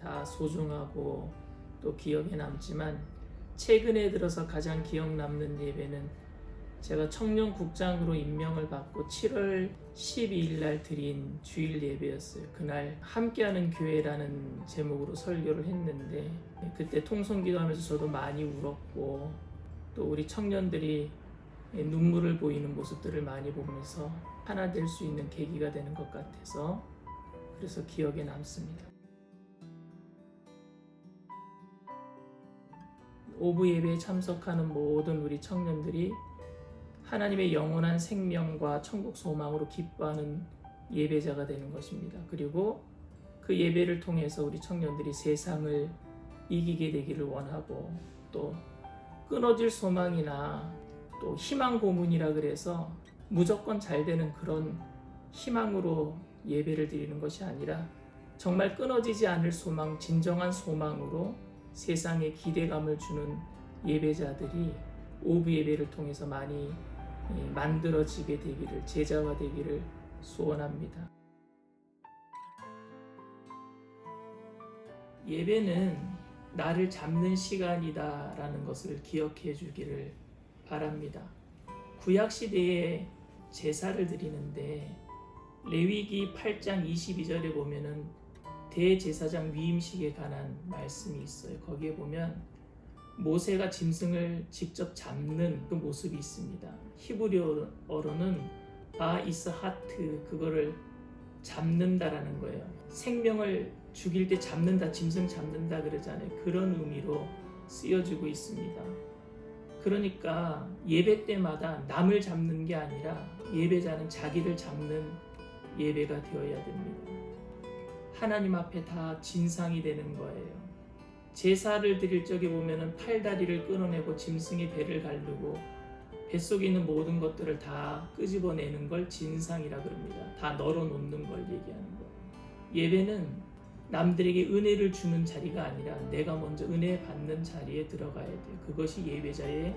다 소중하고 또 기억에 남지만 최근에 들어서 가장 기억 남는 예배는 제가 청년국장으로 임명을 받고 7월 12일 날 드린 주일 예배였어요. 그날 함께하는 교회라는 제목으로 설교를 했는데 그때 통성기도 하면서 저도 많이 울었고 또 우리 청년들이 눈물을 보이는 모습들을 많이 보면서 하나 될 수 있는 계기가 되는 것 같아서 그래서 기억에 남습니다. 오부 예배에 참석하는 모든 우리 청년들이 하나님의 영원한 생명과 천국 소망으로 기뻐하는 예배자가 되는 것입니다. 그리고 그 예배를 통해서 우리 청년들이 세상을 이기게 되기를 원하고 또 끊어질 소망이나 또 희망 고문이라 그래서 무조건 잘 되는 그런 희망으로 예배를 드리는 것이 아니라 정말 끊어지지 않을 소망, 진정한 소망으로 세상에 기대감을 주는 예배자들이 오브 예배를 통해서 많이 예, 만들어지게 되기를 제자가 되기를 소원합니다. 예배는 나를 잡는 시간이다라는 것을 기억해 주기를 바랍니다. 구약 시대에 제사를 드리는데 레위기 8장 22절에 보면은 대제사장 위임식에 관한 말씀이 있어요. 거기에 보면 모세가 짐승을 직접 잡는 그 모습이 있습니다. 히브리어로는 바이스 하트 그거를 잡는다라는 거예요. 생명을 죽일 때 잡는다, 짐승 잡는다 그러잖아요. 그런 의미로 쓰여지고 있습니다. 그러니까 예배 때마다 남을 잡는 게 아니라 예배자는 자기를 잡는 예배가 되어야 됩니다. 하나님 앞에 다 진상이 되는 거예요. 제사를 드릴 적에 보면은 팔다리를 끊어내고 짐승의 배를 가르고 뱃속에 있는 모든 것들을 다 끄집어내는 걸 진상이라 그럽니다. 다 널어놓는 걸 얘기하는 거. 예배는 남들에게 은혜를 주는 자리가 아니라 내가 먼저 은혜 받는 자리에 들어가야 돼요. 그것이 예배자의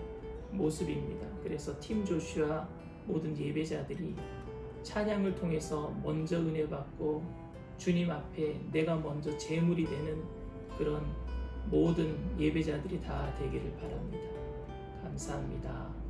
모습입니다. 그래서 팀 조슈아 모든 예배자들이 찬양을 통해서 먼저 은혜 받고 주님 앞에 내가 먼저 제물이 되는 그런 모든 예배자들이 다 되기를 바랍니다. 감사합니다.